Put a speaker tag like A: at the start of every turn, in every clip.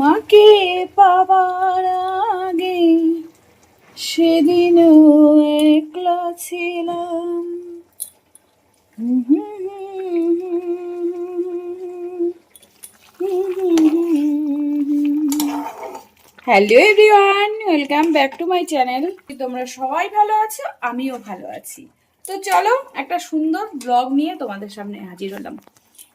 A: মাকে পাবার আগে সেদিনও একলা ছিলাম। Hello everyone welcome back to my channel তোমরা সবাই ভালো আছো? আমিও ভালো আছি। তো চলো একটা সুন্দর ব্লগ নিয়ে তোমাদের সামনে হাজির হলাম।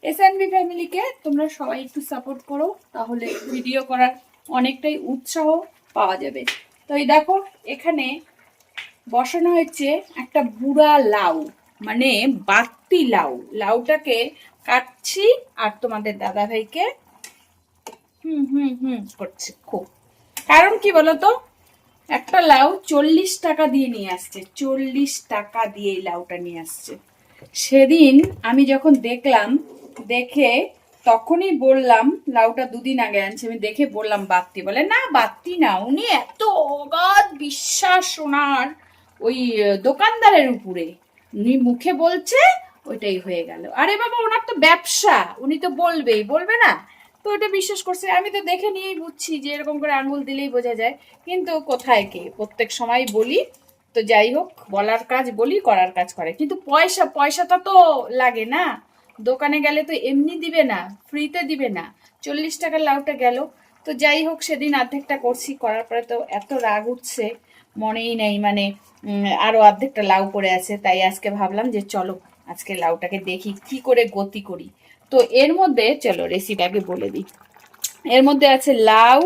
A: এস ফ্যামিলিকে তোমরা সবাই একটু সাপোর্ট করো, তাহলে ভিডিও করার অনেকটাই উৎসাহ পাওয়া যাবে। তো এই দেখো, এখানে বসানো হয়েছে একটা বুড়া লাউ মানে বাত্তি লাউ। লাউটাকে কাটছি আর তোমাদের দাদা ভাইকে হুম হুম হুম করছে, খুব। কারণ কি বলতো? একটা লাউ চল্লিশ টাকা দিয়ে নিয়ে আসছে, চল্লিশ টাকা দিয়ে লাউটা নিয়ে আসছে। সেদিন আমি যখন দেখলাম দেখে তখনই বললাম, লাউটা দুদিন আগে আনছে, আমি দেখে বললাম বাত্তি বলে, না বাত্তি না, উনি এত অগাধ বিশ্বাস ওনার ওই দোকানদারের উপরে। উনি মুখে বলছে, ওইটাই হয়ে গেল। আরে বাবা, ওনার তো ব্যবসা, উনি তো বলবেই, বলবে না? তো ওটা বিশ্বাস করছে, আমি তো দেখে নিয়েই বুঝছি যে এরকম করে আঙুল দিলেই বোঝা যায়। কিন্তু কোথায় কে? প্রত্যেক সময় বলি, তো যাই হোক, বলার কাজ বলি, করার কাজ করে। কিন্তু পয়সা, পয়সাটা তো লাগে না। দোকানে গেলে তো এমনি দিবে না ফ্রিতে দিবে না। চল্লিশ টাকার লাউটা গেল। তো যাই হোক সেদিন অর্ধেকটা করছি করার পরে তো এত রাগ উঠছে মনেই নেই মানে উম, আরও অর্ধেকটা লাউ পড়ে আছে। তাই আজকে ভাবলাম যে চলো আজকে লাউটাকে দেখি কি করে গতি করি। তো এর মধ্যে চলো রেসিপিটাকে বলে দিই। এর মধ্যে আছে লাউ।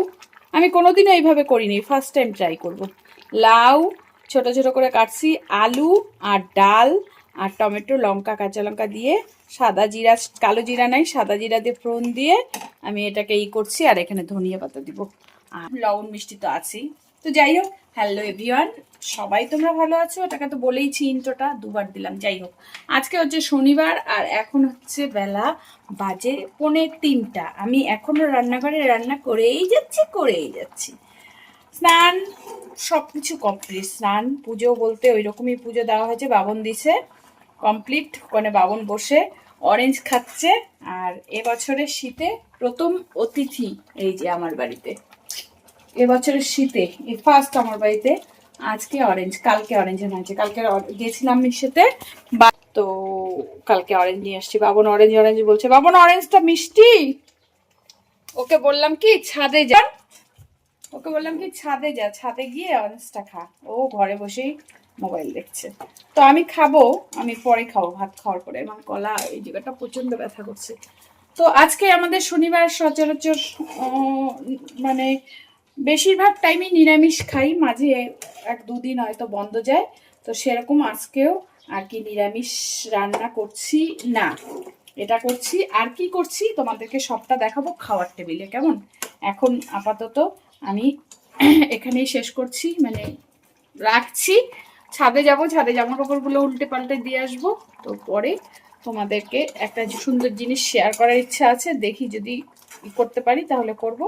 A: আমি কোনোদিনও এইভাবে করিনি ফার্স্ট টাইম ট্রাই করব। লাউ ছোট ছোট করে কাটছি আলু আর ডাল। আর টমেটো, লঙ্কা, কাঁচা লঙ্কা দিয়ে সাদা জিরা, কালো জিরা নাই, সাদা জিরা দিয়ে ফোড়ন দিয়ে আমি এটাকে ই করছি আর এখানে ধনিয়া পাতা দিব। আর লবণ মিষ্টি তো আছেই। তো যাই হোক, হ্যালো এভরিওয়ান, সবাই তোমরা ভালো আছো? ওটাকে তো বলেইছি ইন্ট্রোটা, দুবার দিলাম, যাই হোক। আজকে হচ্ছে শনিবার আর এখন হচ্ছে বেলা বাজে পৌনে তিনটা। আমি এখনও রান্নাঘরে রান্না করেই যাচ্ছি করেই যাচ্ছি। স্নান সব কিছু কমপ্লিট। স্নান, পুজো বলতে ওই রকমই পুজো দেওয়া হয়েছে বাবন দিছে। কমপ্লিট ওখানে বাবন বসে অরেঞ্জ খাচ্ছে আর এবছরের শীতে প্রথম অতিথি এই যে আমার বাড়িতে। এবছরের শীতে ফার্স্ট আমার বাড়িতে আজকে অরেঞ্জ কালকে অরেঞ্জ হয়েছে। কালকে গেছিলাম মিশেতে বা, তো কালকে অরেঞ্জ নিয়ে আসছি। বাবন অরেঞ্জ অরেঞ্জ বলছে, বাবন অরেঞ্জটা মিষ্টি? ওকে বললাম কি, ছাদে যা। ওকে বললাম কি, ছাদে যা, ছাদে গিয়ে অরেঞ্জটা খা। ও ঘরে বসেই মোবাইল দেখছে। তো আমি খাব, আমি পরে খাব, ভাত খাওয়ার পরে। আমার গলা, এই জায়গাটা প্রচণ্ড ব্যথা করছে। তো আজকে আমাদের শনিবার সচরাচর মানে বেশিরভাগ টাইমই নিরামিষ খাই, মাঝে এক দুদিন হয়তো বন্ধ যায়। তো সেরকম আজকেও আর কি নিরামিষ রান্না করছি না। এটা করছি, আর কি করছি তোমাদেরকে সবটা দেখাবো খাওয়ার টেবিলে, কেমন? এখন আপাতত আমি এখানেই শেষ করছি মানে রাখছি। ছাদে যাব, ছাদে জামা কাপড়গুলো উল্টে পাল্টে দিয়ে আসব। তো পরে তোমাদেরকে একটা সুন্দর জিনিস শেয়ার করার ইচ্ছা আছে, দেখি যদি করতে পারি তাহলে করব।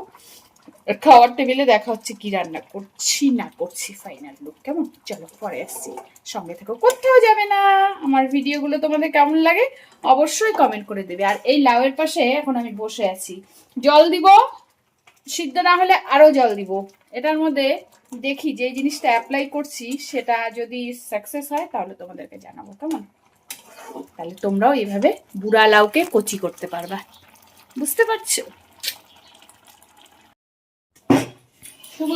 A: খাওয়ার টেবিলে দেখা হচ্ছে কি রান্না করছি, না করছি ফাইনাল লুক কেমন? চলো পরে আসছি, সঙ্গে থেকো কোথাও যাবে না, আমার ভিডিওগুলো তোমাদের কেমন লাগে অবশ্যই কমেন্ট করে দেবে। আর এই লাউয়ের পাশে এখন আমি বসে আছি। জল দিব, সিদ্ধ না হলে আরও জল দিব। এটার মধ্যে দেখি যে জিনিসটা অ্যাপ্লাই করছি, সেটা যদি সাকসেস হয়, তাহলে তোমাদেরকে জানাব, কেমন? তাহলে তোমরাও এইভাবে বুড়া লাউকে কচি করতে পারবা। বুঝতে পারছ? শুভ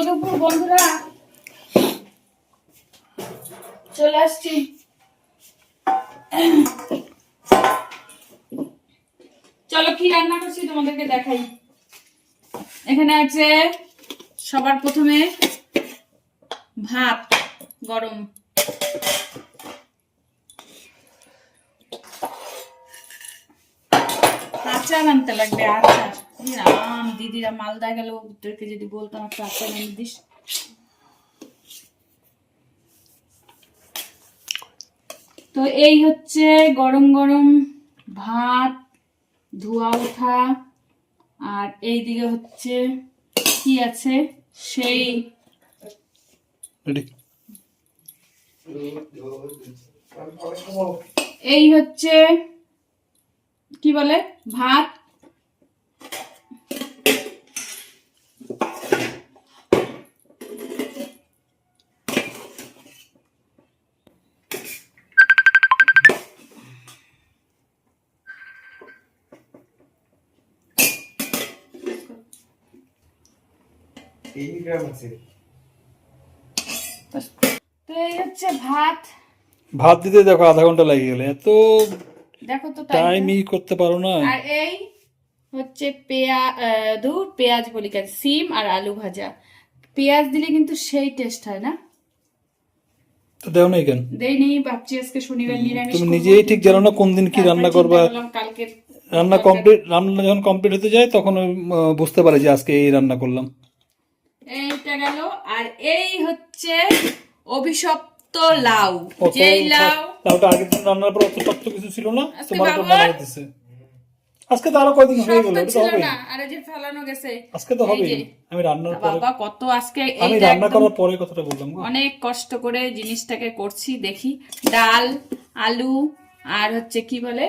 A: বন্ধুরা। চলে আসছি। চলো কি রান্না করছি তোমাদেরকে দেখাই। এখানে আছে সবার প্রথমে ভাত গরম। আচার আনতে লাগবে, আচার। দিদিরা মালদা গেল ওদেরকে যদি বলতাম একটা আচার এনে দিস। তো এই হচ্ছে গরম গরম ভাত, ধোয়া ওঠা, আর এই দিকে হচ্ছে কি আছে? সেই এই হচ্ছে কি বলে? ভাত তো এই হচ্ছে ভাত।
B: ভাত দিতে দেখো আধা ঘণ্টা লেগে গেলে। এত
A: দেখো তো
B: করতে পারো না।
A: আর এই হচ্ছে পেঁয়াজ বলি কেন? সিম আর আলু ভাজা। পেঁয়াজ দিলে কিন্তু সেই টেস্ট হয় না।
B: তো দেও নাই কেন?
A: দেইনি ভাবছি আজকে শনিবার নিরামিষ
B: তুমি নিজেই ঠিক জানো না কোন দিন কি রান্না করবা।
A: কালকে
B: রান্না কমপ্লিট রান্না যখন কমপ্লিট হতে যায় তখন বুঝতে পারে যে আজকে এই রান্না করলাম।
A: এইটা গেল। আর এই হচ্ছে অভিশপ্ত লাউ। যেই লাউ
B: লাউটা আগের দিন রান্নার পর অত শক্ত কিছু ছিল না তোমার মনে হইতেছে আজকে তো আরও কয়দিন হয়ে গেল এটা তো
A: না আর যে ফেলানো গেছে।
B: আজকে তো
A: এই
B: আমি রান্নার পরে
A: বাবা কত আজকে
B: আমি রান্না করার পরে কথাটা বললাম
A: অনেক কষ্ট করে জিনিসটাকে করছি দেখি। ডাল আলু আর হচ্ছে কি বলে?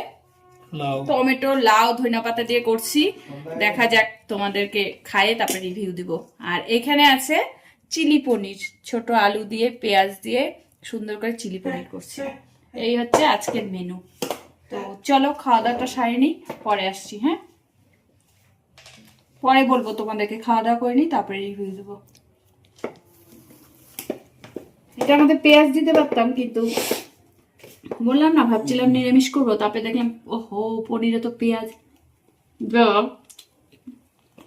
A: টমেটো, লাউ, ধনিয়া পাতা দিয়ে করছি। দেখা যাক তোমাদেরকে খাইয়ে তারপরে রিভিউ দিব। আর এখানে আছে চিলি পনির, ছোট আলু দিয়ে, পেঁয়াজ দিয়ে সুন্দর করে চিলি পনির করছি। এই হচ্ছে আজকের মেনু তো চলো খাওয়া দাওয়াটা সারি পরে আসছি হ্যাঁ? পরে বলব তোমাদেরকে খাওয়া দাওয়া করে নি তারপরে রিভিউ দেবো। এটা আমাদের পেঁয়াজ দিতে পারতাম, কিন্তু বললাম না ভাবছিলাম নিরামিষ করব তারপরে দেখলাম ওহো পনিরে তো পেঁয়াজ। দাও।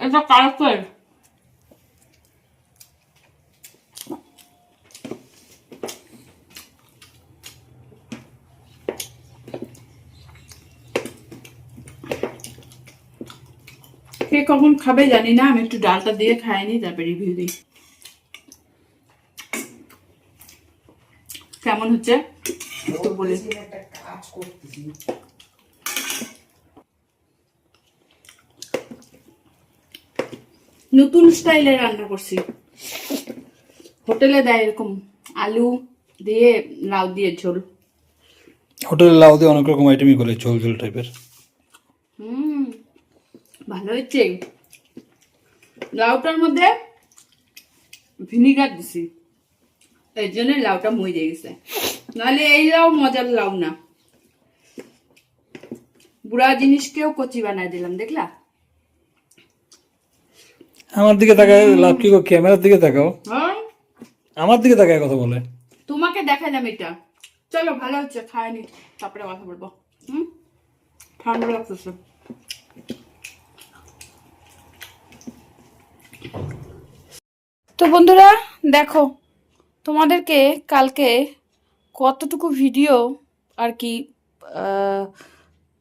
A: এটা কালকের। কে কখন খাবে জানি না আমি একটু ডালটা দিয়ে খাইনি তারপরে রিভিউ দিই। কেমন হচ্ছে? একটু বলে। নতুন স্টাইলে রান্না করছি। হোটেলে দেয় এরকম আলু দিয়ে লাউ দিয়ে ঝোল।
B: হোটেলে লাউ দিয়ে অনেক রকম আইটেমই করে ঝোল ঝোল টাইপের
A: হুম ভালো হচ্ছে। লাউটার মধ্যে ভিনিগার দিছি। এই জন্য লাউটা মরে গেছে। নাহলে এই লাউ মজার লাউ না। বুড়া জিনিসকেও কচি বানাই দিলাম দেখলা?
B: আমার দিকে তাকায় লাভ কি ক্যামেরার দিকে তাকাও।
A: হ্যাঁ?
B: আমার দিকে তাকায় কথা বলে।
A: তোমাকে দেখালাম এটা। চলো ভালো হচ্ছে খায়নি তারপরে কথা বলব। হুম? ঠান্ডা লাগতেছে। তো বন্ধুরা দেখো তোমাদেরকে কালকে কতটুকু ভিডিও আর কি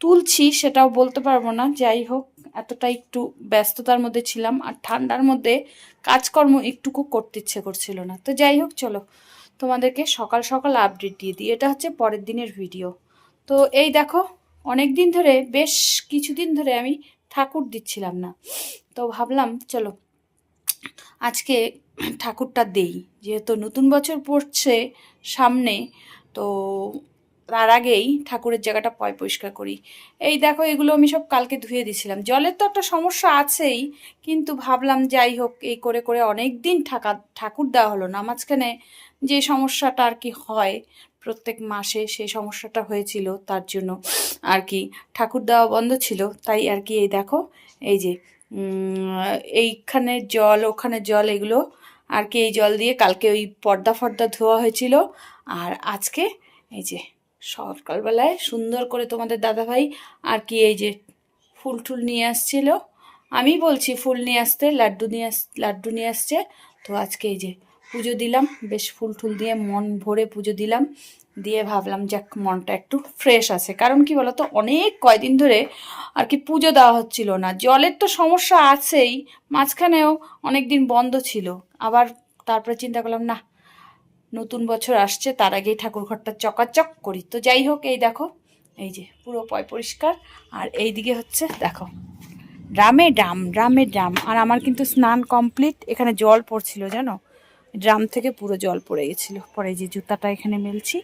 A: তুলছি সেটাও বলতে পারব না। যাই হোক এতটা একটু ব্যস্ততার মধ্যে ছিলাম আর ঠান্ডার মধ্যে কাজকর্ম একটুকু করতে ইচ্ছে করছিল না। তো যাই হোক, চলো তোমাদেরকে সকাল সকাল আপডেট দিয়ে দিই। এটা হচ্ছে পরের দিনের ভিডিও। তো এই দেখো অনেক দিন ধরে, বেশ কিছুদিন ধরে আমি ঠাকুর দিচ্ছিলাম না। তো ভাবলাম, চলো আজকে ঠাকুরটা দেই। যেহেতু নতুন বছর পড়ছে সামনে, তো তার আগেই ঠাকুরের জায়গাটা পয় পরিষ্কার করি। এই দেখো, এগুলো আমি সব কালকে ধুয়ে দিছিলাম। জলের তো একটা সমস্যা আছেই, কিন্তু ভাবলাম যাই হোক, এই করে করে অনেক দিন ঠাকা, ঠাকুর দেওয়া হলো না। মাঝখানে যে সমস্যাটা আর কি হয়, প্রত্যেক মাসে সেই সমস্যাটা হয়েছিল, তার জন্য আর কি ঠাকুর দেওয়া বন্ধ ছিল। তাই আর কি এই দেখো, এই যে এইখানে জল, ওখানে জল, এগুলো আর কি এই জল দিয়ে কালকে ওই পর্দা ফর্দা ধোয়া হয়েছিল। আর আজকে এই যে সকালবেলায় সুন্দর করে তোমাদের দাদাভাই আর কি এই যে ফুল টুল নিয়ে আসছিল। আমি বলছি ফুল নিয়ে আসতে, লাড্ডু নিয়ে আস, লাড্ডু নিয়ে আসছে। তো আজকে এই যে পুজো দিলাম, বেশ ফুল টুল দিয়ে মন ভরে পুজো দিলাম। দিয়ে ভাবলাম যাক, মনটা একটু ফ্রেশ আছে। কারণ কি বলতো, অনেক কয়দিন ধরে আর কি পুজো দেওয়া হচ্ছিল না। জলের তো সমস্যা আছেই, মাঝখানেও অনেক দিন বন্ধ ছিল। আবার তারপরে চিন্তা করলাম, না, নতুন বছর আসছে, তার আগেই ঠাকুর ঘরটা চকাচক করি। তো যাই হোক, এই দেখো, এই যে পুরো পয় পরিষ্কার। আর এই দিকে হচ্ছে, দেখো ড্রামে ড্রাম ড্রামে ড্রাম আর আমার কিন্তু স্নান কমপ্লিট এখানে জল পড়ছিল, জানো? ড্রাম থেকে পুরো জল পড়ে গেছিল। পরে যে জুতাটা এখানে মেলছি,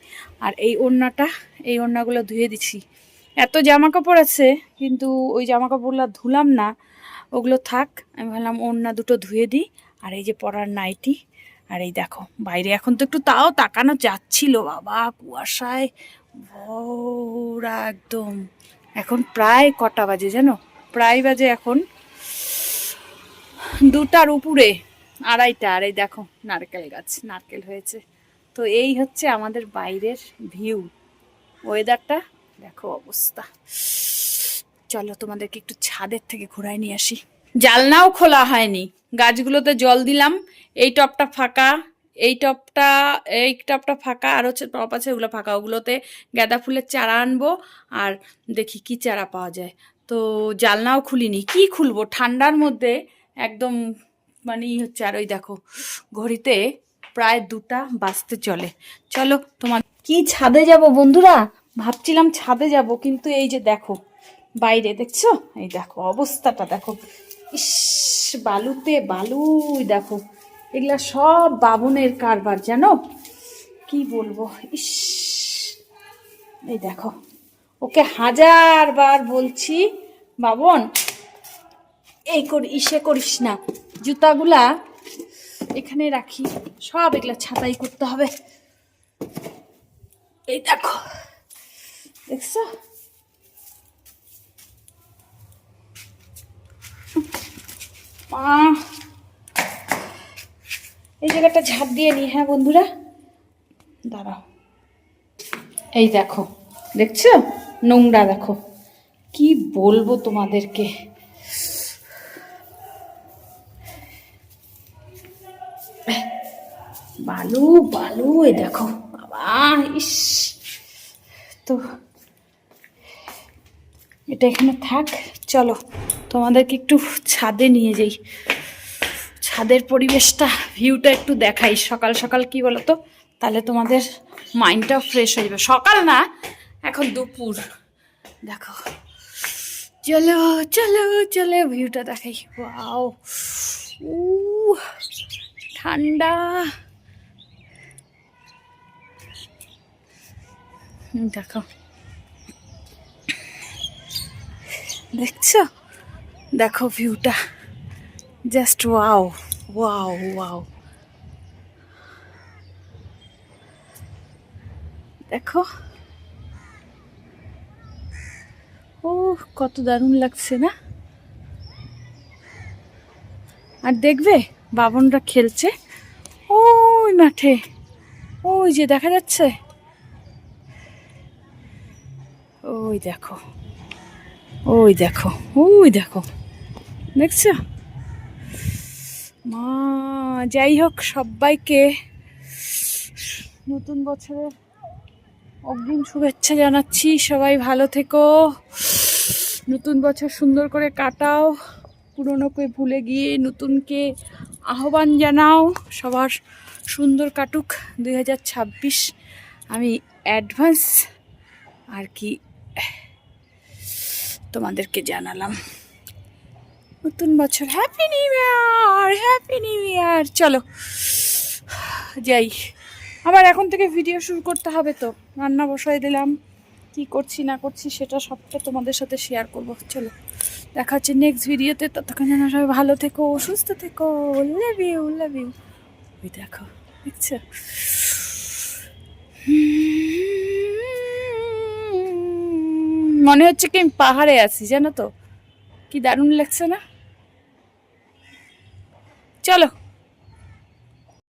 A: আর এই ওড়নাটা, এই ওড়নাগুলো ধুয়ে দিছি এত জামা কাপড় আছে, কিন্তু ওই জামা কাপড়গুলো ধুলাম না। ওগুলো থাক, আমি ভাবলাম ওড়না দুটো ধুয়ে দিই। আর এই যে পরার নাইটি, আর এই দেখো, বাইরে এখন তো একটু তাও তাকানো যাচ্ছিল। বাবা, কুয়াশায়, ভরা একদম। এখন প্রায় কটা বাজে জানো? প্রায় বাজে এখন দুটার উপরে। আড়াইটা আর এই দেখো, নারকেল গাছ, নারকেল হয়েছে। তো এই হচ্ছে আমাদের বাইরের ভিউ। ওয়েদারটা দেখো অবস্থা। চলো, তোমাদেরকে একটু ছাদের থেকে ঘোরায় নিয়ে আসি। জালনাও খোলা হয়নি। গাছগুলোতে জল দিলাম। এই টপটা ফাঁকা, এই টপটা এই টপটা ফাঁকা, আর হচ্ছে টপ আছে ওগুলো ফাঁকা। ওগুলোতে গাঁদা ফুলের চারা আনব, আর দেখি কি চারা পাওয়া যায়। তো জালনাও খুলিনি। কি খুলবো? ঠান্ডার মধ্যে একদম মানে ই হচ্ছে আর ওই দেখো, ঘড়িতে প্রায় দুটা বাজতে চলে। চলো তোমার কি ছাদে যাব বন্ধুরা? ভাবছিলাম ছাদে যাব, কিন্তু এই যে দেখো, বাইরে দেখছ? এই দেখো, অবস্থাটা দেখো। ইস, বালুতে বালুই দেখো। এগুলা সব বাবনের কারবার, জানো? কি বলব? ইস, এই দেখো, ওকে হাজার বার বলছি, বাবন, এই করি, ইসে করিস না। জুতাগুলা এখানে রাখি। সব এগুলা ছাতাই করতে হবে। এই দেখো, দেখছ? এই জায়গাটা ঝাঁপ দিয়ে নি হ্যাঁ বন্ধুরা? দাঁড়াও। এই দেখো, দেখছ? নোংরা দেখো। কি বলব তোমাদেরকে? বালু বালু এই দেখো বাবা ইস। তো এটা এখানে থাক, চলো, তোমাদেরকে একটু ছাদে নিয়ে যাই। ছাদের পরিবেশটা ভিউটা একটু দেখাই, সকাল সকাল কি তো তাহলে তোমাদের মাইন্ডটাও ফ্রেশ হয়ে যাবে। সকাল না, এখন দুপুর। দেখো, চলো চলো চলো ভিউটা দেখাই। উ ঠান্ডা। দেখো। দেখছ? দেখো ভিউটা জাস্ট ওয়াও ওয়াও ওয়াও দেখো। ও কত দারুণ লাগছে না? আর দেখবে বাবনরা খেলছে। ওই মাঠে। ওই যে দেখা যাচ্ছে। ওই দেখো ওই দেখো ওই দেখো, দেখছ? মা, যাই হোক, সবাইকে নতুন বছরের অগ্রিম শুভেচ্ছা জানাচ্ছি। সবাই ভালো থেকো। নতুন বছর সুন্দর করে কাটাও। পুরনোকে ভুলে গিয়ে নতুনকে আহ্বান জানাও। সবার সুন্দর কাটুক। দুই হাজার ছাব্বিশ আমি অ্যাডভান্স। আর কি তোমাদেরকে জানালাম নতুন বছর। Happy new year happy new year চলো, যাই। আবার এখন থেকে ভিডিও শুরু করতে হবে তো। রান্না বসাই দিলাম। কি করছি, না করছি, সেটা সবটা তোমাদের সাথে শেয়ার করব। চলো, দেখা হচ্ছে নেক্সট ভিডিওতে ততক্ষণ যেন সবাই ভালো থেকো, সুস্থ থেকো। লাভ ইউ লাভ ইউ ওই দেখো, দেখছ? মনে হচ্ছে কি আমি পাহাড়ে আছি জানো তো? কি দারুণ লাগছে না? চলো।